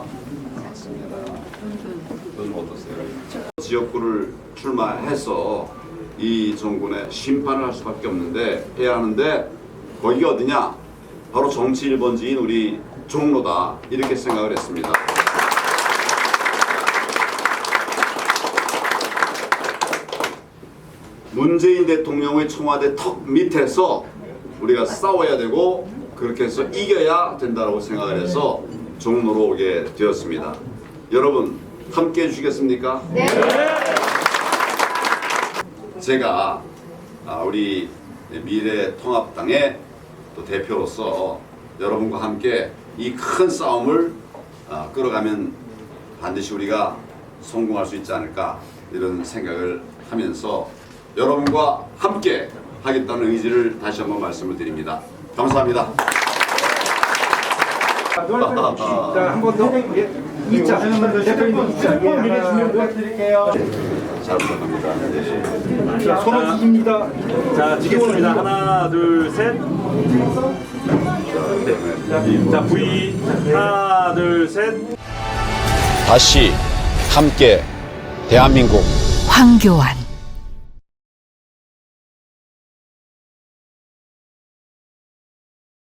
어떻습니까? 맞습니다. 저는 어떠세요? 지역구를 출마해서 이 정권의 심판을 할 수밖에 없는데 해야 하는데 거기가 어디냐? 바로 정치 1번지인 우리 종로다 이렇게 생각을 했습니다. 문재인 대통령의 청와대 턱 밑에서 우리가 싸워야 되고 그렇게 해서 이겨야 된다고 생각을 해서 종로로 오게 되었습니다. 여러분 함께 해주시겠습니까? 네. 제가 아, 우리 미래통합당의 또 대표로서 여러분과 함께 이 큰 싸움을 아, 끌어가면 반드시 우리가 성공할 수 있지 않을까 이런 생각을 하면서 여러분과 함께 하겠다는 의지를 다시 한번 말씀을 드립니다. 감사합니다. 한번 더. 예. 이자. 대표님 이자. 예, 하나, 부탁드릴게요. 잘 부탁합니다. 네. 자, 손을 드립니다. 자, 지겠습니다. 하나, 둘, 셋. 자, V. 하나, 둘, 셋. 다시 함께 대한민국 황교안